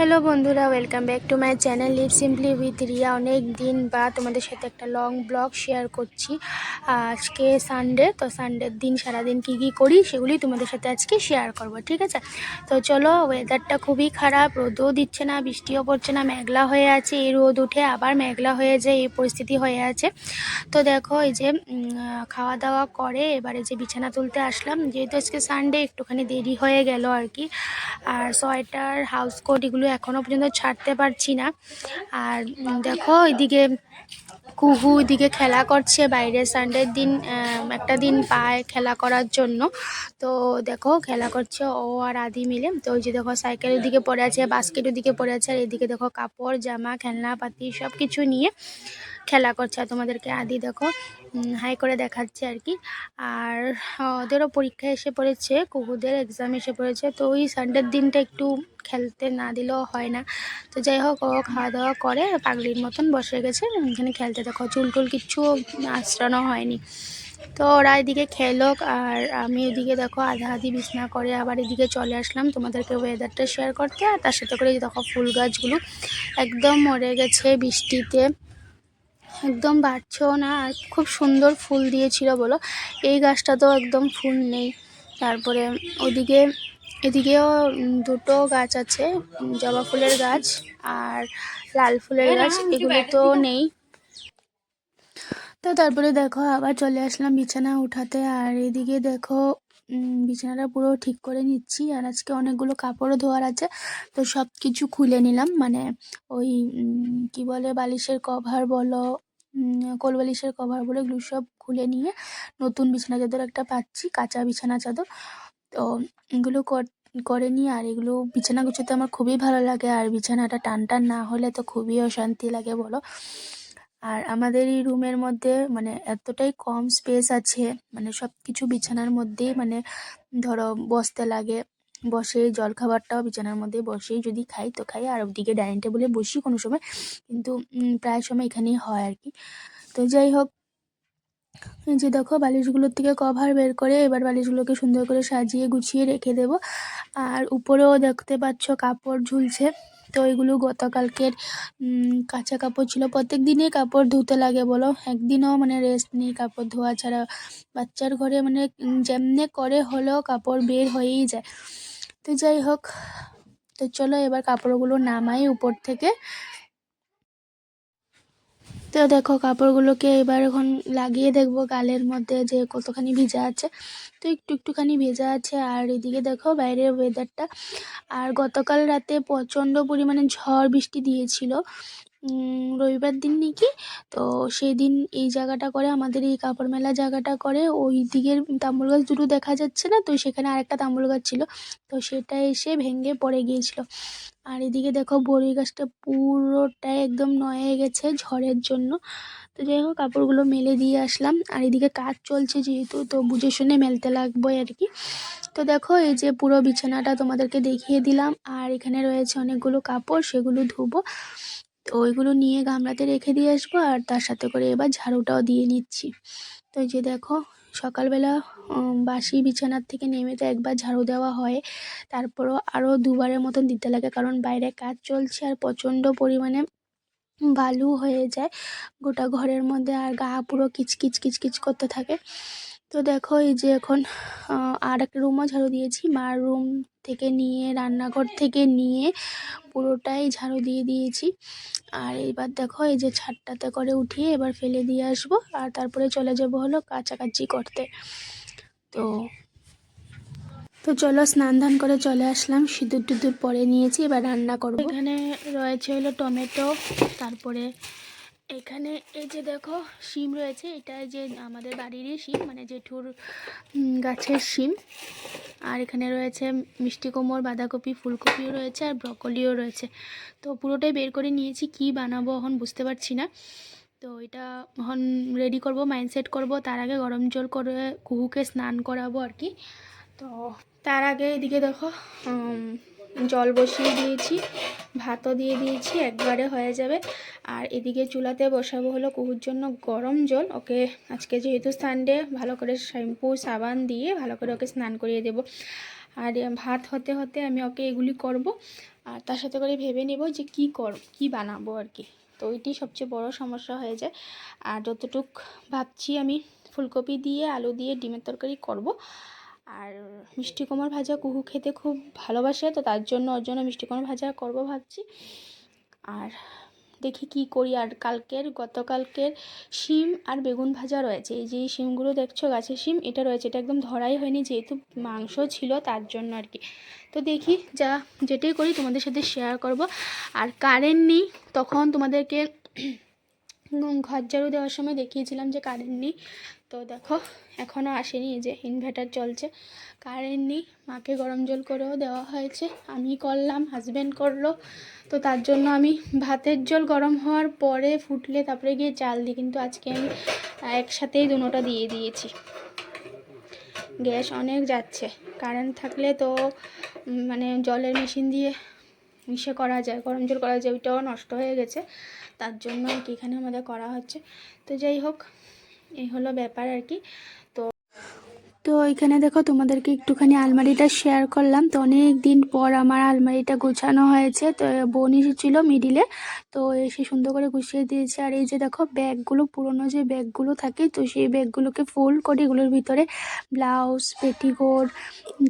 Hello বন্ধুরা welcome back to my channel live simply with Riya অনেক দিন বা তোমাদের সাথে একটা লং ব্লগ শেয়ার করছি আজকে সানডে তো সানডের দিন, সারাদিন কী কী করি সেগুলি তোমাদের সাথে আজকে শেয়ার করব, ঠিক আছে? তো চলো ওয়েদারটা খুবই খারাপ, রোদও দিচ্ছে না, বৃষ্টিও পড়ছে না, মেঘলা হয়ে আছে, এই রোদ উঠে আবার মেঘলা হয়ে যায়, এই পরিস্থিতি হয়ে আছে। তো দেখো, এই যে খাওয়া দাওয়া করে, এবারে যে বিছানা তুলতে আসলাম, যেহেতু আজকে সানডে একটুখানি দেরি হয়ে গেল আর কি। আর সোয়েটার হাউস কোট এগুলো এখনও পর্যন্ত ছাড়তে পারছি না। আর দেখো, এদিকে কুহু এদিকে খেলা করছে বাইরে সানডের দিন একটা দিন পায় খেলা করার জন্য। তো দেখো, খেলা করছে ও আর আদি মিলে। তো ওই যে দেখো সাইকেল দিকে পড়ে আছে বাস্কেট দিকে পড়ে আছে। আর এদিকে দেখো, কাপড়, জামা, খেলনাপাতি সব কিছু নিয়ে খেলা করছে তোমাদেরকে আদি দেখো হাই করে দেখাচ্ছে আর কি। আর ওদেরও পরীক্ষা এসে পড়েছে কুকুদের এক্সাম এসে পড়েছে, তো ওই সানডের দিনটা একটু খেলতে না দিলেও হয় না। তো যাই হোক, ও খাওয়া দাওয়া করে, পাগলির মতন বসে গেছে, এখানে খেলতে দেখো চুল টুল কিচ্ছু আশ্রানো হয়নি। তো ওরা এদিকে খেলোক আর আমি এদিকে দেখো আধা আধি বিছনা করে আবার এদিকে চলে আসলাম। তোমাদেরকে ওয়েদারটা শেয়ার করতে, আর তার সাথে করে দেখো, ফুল গাছগুলো একদম মরে গেছে বৃষ্টিতে। একদম বাড়ছেও না, আর খুব সুন্দর ফুল দিয়েছিল বলো। এই গাছটা তো একদম ফুল নেই। তারপরে ওদিকে, এদিকেও দুটো গাছ আছে, জবা ফুলের গাছ আর লাল ফুলের গাছ এগুলো তো নেই। তো তারপরে দেখো, আবার চলে আসলাম বিছানা উঠাতে, আর এদিকে দেখো বিছানাটা পুরো ঠিক করে নিচ্ছি, আর আজকে অনেকগুলো কাপড়ও ধোয়ার আছে, তো সব কিছু খুলে নিলাম। মানে ওই কি বলে, বালিশের কভার বলো কোলবালিশের কভার বলো এগুলো সব খুলে নিয়ে নতুন বিছানা চাদর একটা পাচ্ছি, কাঁচা বিছানা চাদর। তো এগুলো কর- করে নিয়ে আর এগুলো বিছানা গুছোতে আমার খুবই ভালো লাগে আর বিছানাটা টান টান না হলে তো খুবই অশান্তি লাগে বলো। আর আমাদের এই রুমের মধ্যে মানে এতটাই কম স্পেস আছে মানে সব কিছু বিছানার মধ্যেই মানে ধরো বসতে লাগে। বসে জল খাবারটাও বিছানার মধ্যে বসেই যদি খাই, তো খাই। আর ওদিকে ডাইনিং টেবিলে বসি কোনো সময়, কিন্তু প্রায় সময় এখানেই হয় আর কি। তো যাই হোক যে দেখো, বালিশগুলোর থেকে কভার বের করে এবার বালিশগুলোকে সুন্দর করে সাজিয়ে গুছিয়ে রেখে দেব। আর উপরেও দেখতে পাচ্ছ কাপড় ঝুলছে। তো এগুলো গতকালকের কাঁচা কাপড় ছিল। প্রত্যেক দিনই কাপড় ধুতে লাগে বলো। একদিনও মানে রেস্ট নেই, কাপড় ধোয়া ছাড়া। বাচ্চার ঘরে মানে যেমনে করে হলেও কাপড় বের হয়েই যায়। তো যাই হোক তো চলো এবার কাপড়গুলো নামাই উপর থেকে। তো দেখো, কাপড়গুলোকে এবার এখন লাগিয়ে দেখব গালের মধ্যে যে কতখানি ভেজা আছে। তো একটু একটুখানি ভেজা আছে, আর এদিকে দেখো বাইরের ওয়েদারটা আর গতকাল রাতে প্রচণ্ড পরিমাণে ঝড় বৃষ্টি দিয়েছিল। রবিবার দিন নাকি? তো সেই দিন এই জায়গাটা করে, আমাদের এই কাপড় মেলা জায়গাটা করে, ওই দিকের তাম্বুল গাছ দুটো দেখা যাচ্ছে না? তো সেখানে আরেকটা তাম্বুল গাছ ছিল। তো সেটা এসে ভেঙে পড়ে গিয়েছিল। আর এদিকে দেখো বড়ই গাছটা পুরোটাই একদম নয়ে গেছে ঝড়ের জন্য। তো যাই হোক, কাপড়গুলো মেলে দিয়ে আসলাম। আর এদিকে কাজ চলছে যেহেতু, তো বুঝে শুনে মেলতে লাগবে আর কি। তো দেখো, এই যে পুরো বিছানাটা তোমাদেরকে দেখিয়ে দিলাম। আর এখানে রয়েছে অনেকগুলো কাপড়, সেগুলো ধুবো। তো ওইগুলো নিয়ে গামলাতে রেখে দিয়ে আসব। আর তার সাথে করে এবার ঝাড়ুটাও দিয়ে নিচ্ছি। তো যে দেখো সকালবেলা বাসি বিছানার থেকে নেমে তো একবার ঝাড়ু দেওয়া হয়। তারপরও আরও দুবারের মতন দিতে লাগে, কারণ বাইরে কাজ চলছে আর প্রচণ্ড পরিমাণে বালু হয়ে যায়। গোটা ঘরের মধ্যে আর গা পুরো কিচকিচ কিচকিচ করতে থাকে। তো দেখো এই যে এখন আর একটা রুমও ঝাড়ু দিয়েছি। মার রুম থেকে নিয়ে, রান্নাঘর থেকে নিয়ে পুরোটাই ঝাড়ু দিয়ে দিয়েছি। আর এবার দেখো এই যে ছাদটাতে করে উঠিয়ে এবার ফেলে দিয়ে আসব। আর তারপরে চলে যাব হলো কাচাকাচি করতে। তো তো চলো স্নান ধান করে চলে আসলাম। সিঁদুর টিঁদুর পরে নিয়েছি, এবার রান্না করব। এখানে রয়েছে হলো টমেটো, তারপরে এখানে এই যে দেখো শিম রয়েছে, এটা যে আমাদের বাড়িরই শিম মানে জেঠুর গাছের শিম। আর এখানে রয়েছে মিষ্টি কোমর বাঁধাকপি, ফুলকপিও রয়েছে আর ব্রকলিও রয়েছে। তো পুরোটাই বের করে নিয়েছি, কি বানাবো এখন বুঝতে পারছি না। তো এটা এখন রেডি করব মাইন্ডসেট করব, তার আগে গরম জল করে কুহুকে স্নান করাবো আর কি। তো তার আগে এদিকে দেখো জল বসিয়ে দিয়েছি, ভাতও দিয়ে দিয়েছি, একবারে হয়ে যাবে। আর এদিকে চুলাতে বসাবো হলো কুহুর জন্য গরম জল। ওকে আজকে যেহেতু সানডে ভালো করে শ্যাম্পু, সাবান দিয়ে ভালো করে ওকে স্নান করিয়ে দেবো। আর ভাত হতে হতে আমি ওকে এগুলি করব। আর তার সাথে করে ভেবে নেব যে কি কর, কি বানাবো আর কি। তো ওইটি সবচেয়ে বড় সমস্যা হয়ে যায়। আর যতটুক ভাবছি আমি, ফুলকপি দিয়ে, আলু দিয়ে, ডিমের তরকারি করব। আর মিষ্টি কুমড় ভাজা কুহু খেতে খুব ভালোবাসে, তো তার জন্য ওর জন্য মিষ্টি কুমড় ভাজা করব ভাবছি। আর দেখি কি করি, আর কালকের, গতকালকের শিম আর বেগুন ভাজা রয়েছে। এই যে শিমগুলো দেখছ, গাছের শিম, এটা রয়েছে। এটা একদম ধরাই হয়নি, যেহেতু মাংস ছিল, তার জন্য আর কি। তো দেখি যা, যেটাই করি তোমাদের সাথে শেয়ার করব। আর কারেন্ট নেই, তখন তোমাদেরকে ঘর ঝাড়ু দেওয়ার সময় দেখিয়েছিলাম যে কারেন্ট নেই। তো দেখো এখনও আসেনি যে ইনভার্টার চলছে। কারেন্ট নেই, মাকে গরম জল করেও দেওয়া হয়েছে। আমি করলাম হাজব্যান্ড করল। তো তার জন্য আমি ভাতের জল গরম হওয়ার পরে ফুটলে তারপরে গিয়ে চাল দিই, কিন্তু আজকে আমি একসাথেই দুটোটা দিয়ে দিয়েছি। গ্যাস অনেক যাচ্ছে। কারেন্ট থাকলে তো মানে জলের মেশিন দিয়ে মিশে করা যায়, গরম জল করা যায়, ওইটাও নষ্ট হয়ে গেছে। তার জন্য এখানে আমাদের করা হচ্ছে। তো যাই হোক এই হলো ব্যাপার আর কি। তো তো এখানে দেখো তোমাদেরকে একটুখানি আলমারিটা শেয়ার করলাম। তো অনেক দিন পর আমার আলমারিটা গোছানো হয়েছে। তো বোন এসেছিল মিডিলে তো এসে সুন্দর করে গুছিয়ে দিয়েছে। আর এই যে দেখো ব্যাগগুলো, পুরনো যে ব্যাগগুলো থাকে, তো সেই ব্যাগগুলোকে ফোল্ড করে এগুলোর ভিতরে ব্লাউজ পেটিকোট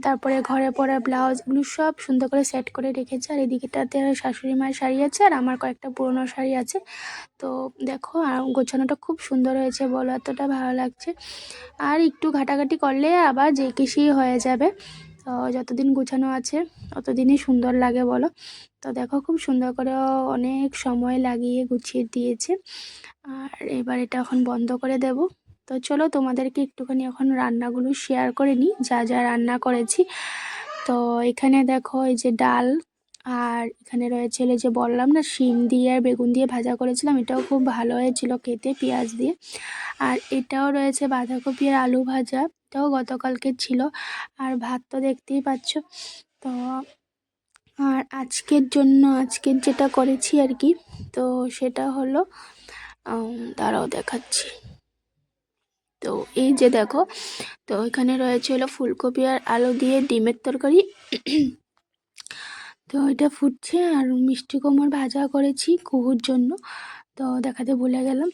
তারপরে ঘরে পরা ব্লাউজ এগুলো সব সুন্দর করে সেট করে রেখেছে। আর এদিকেটাতে শাশুড়ি মায়ের শাড়ি আছে আর আমার কয়েকটা পুরনো শাড়ি আছে। তো দেখো আর গোছানোটা খুব সুন্দর হয়েছে, বলো এতটা ভালো লাগছে। আর একটু ঘাটাঘাটি করলে আবার যে কেসেই হয়ে যাবে। তো যতদিন গোছানো আছে ততদিনই সুন্দর লাগে, বলো। তো দেখো, খুব সুন্দর করে অনেক সময় লাগিয়ে গুছিয়ে দিয়েছে। আর এবার এটা এখন বন্ধ করে দেব। তো চলো, তোমাদেরকে একটুখানি এখন রান্নাগুলো শেয়ার করে নিই, যা যা রান্না করেছি। তো এখানে দেখো, এই যে ডাল আর এখানে রয়েছে যে বললাম না, শিম দিয়ে আর বেগুন দিয়ে ভাজা করেছিলাম, এটাও খুব ভালো হয়েছিল খেতে পেঁয়াজ দিয়ে। আর এটাও রয়েছে বাঁধাকপি আর আলু ভাজা, এটাও গতকালকে ছিল। আর ভাত তো দেখতেই পাচ্ছ। তো আর আজকের জন্য, আজকের যেটা করেছি আর কি, তো সেটা হলো দাঁড়াও দেখাচ্ছি। তো এই যে দেখো, তো এখানে রয়েছে হলো ফুলকপি আর আলু দিয়ে ডিমের তরকারি। তো এটা ফুটছে আর মিষ্টি কোমর ভাজা করেছি কুহুর জন্য। তো দেখাতে ভুলে গেলাম।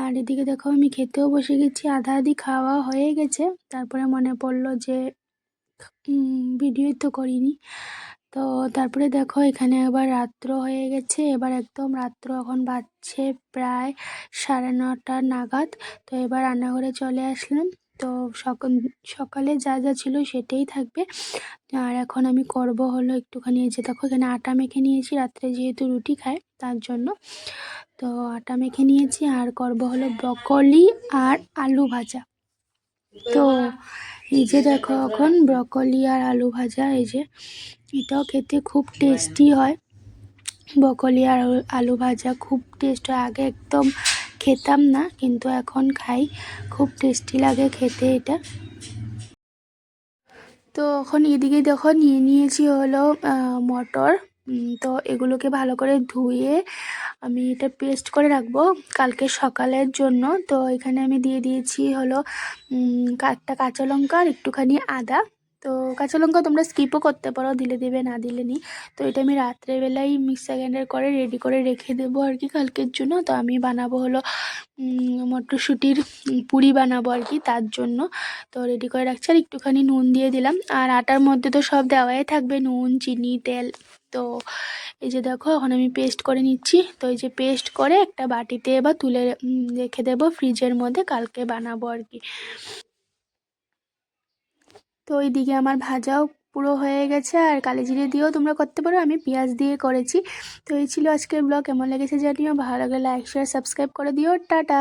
আর এদিকে দেখো আমি খেতেও বসে গেছি, আধা আধি খাওয়া হয়ে গেছে। তারপরে মনে পড়ল যে ভিডিওই তো করিনি। তো তারপরে দেখো এখানে এবার রাত্র হয়ে গেছে। এবার একদম রাত্র, এখন বাজছে প্রায় সাড়ে নটা নাগাদ। তো এবার রান্নাঘরে চলে আসলাম। তো সকাল, সকালে যা যা ছিল সেটাই থাকবে। আর এখন আমি করব হলো একটুখানি যে দেখো এখানে আটা মেখে নিয়েছি, রাত্রে যেহেতু রুটি খায় তার জন্য। তো আটা মেখে নিয়েছি আর করব হলো ব্রকলি আর আলু ভাজা। তো এই যে দেখো এখন ব্রকলি আর আলু ভাজা, এই যে এটাও খেতে খুব টেস্টি হয়। ব্রকলি আর আলু ভাজা খুব টেস্ট হয়। আগে একদম খেতাম না, কিন্তু এখন খাই। খুব টেস্টি লাগে খেতে এটা। তো এখন এদিকে দেখো নিয়ে নিয়েছি হলো মটর। তো এগুলোকে ভালো করে ধুয়ে আমি এটা পেস্ট করে রাখব কালকে সকালের জন্য। তো এখানে আমি দিয়ে দিয়েছি হলো একটা কাঁচা লঙ্কা আর একটুখানি আদা। তো কাঁচা লঙ্কা তোমরা স্কিপও করতে পারো, দিলে দেবে, না দিলে নি তো এটা আমি রাত্রেবেলাই মিক্সার গ্রাইন্ডার করে রেডি করে রেখে দেবো আর কি কালকের জন্য। তো আমি বানাবো হলো মটরশুঁটির পুরি বানাবো আর কি তার জন্য। তো রেডি করে রাখছি আর একটুখানি নুন দিয়ে দিলাম। আর আটার মধ্যে তো সব দেওয়াই থাকবে, নুন, চিনি, তেল। তো এই যে দেখো, এখন আমি পেস্ট করে নিচ্ছি। তো এই যে পেস্ট করে একটা বাটিতে বা তুলে রেখে দেবো ফ্রিজের মধ্যে, কালকে বানাবো আর কি। তো এইদিকে আমার ভাজাও পুরো হয়ে গেছে আর কালি জিরে দিয়েও তোমরা করতে পারো। আমি পেঁয়াজ দিয়ে করেছি। তো এই ছিল আজকের ব্লগ। কেমন লেগেছে জানিও। ভালো লাগলে লাইক শেয়ার সাবস্ক্রাইব করে দিও। টাটা!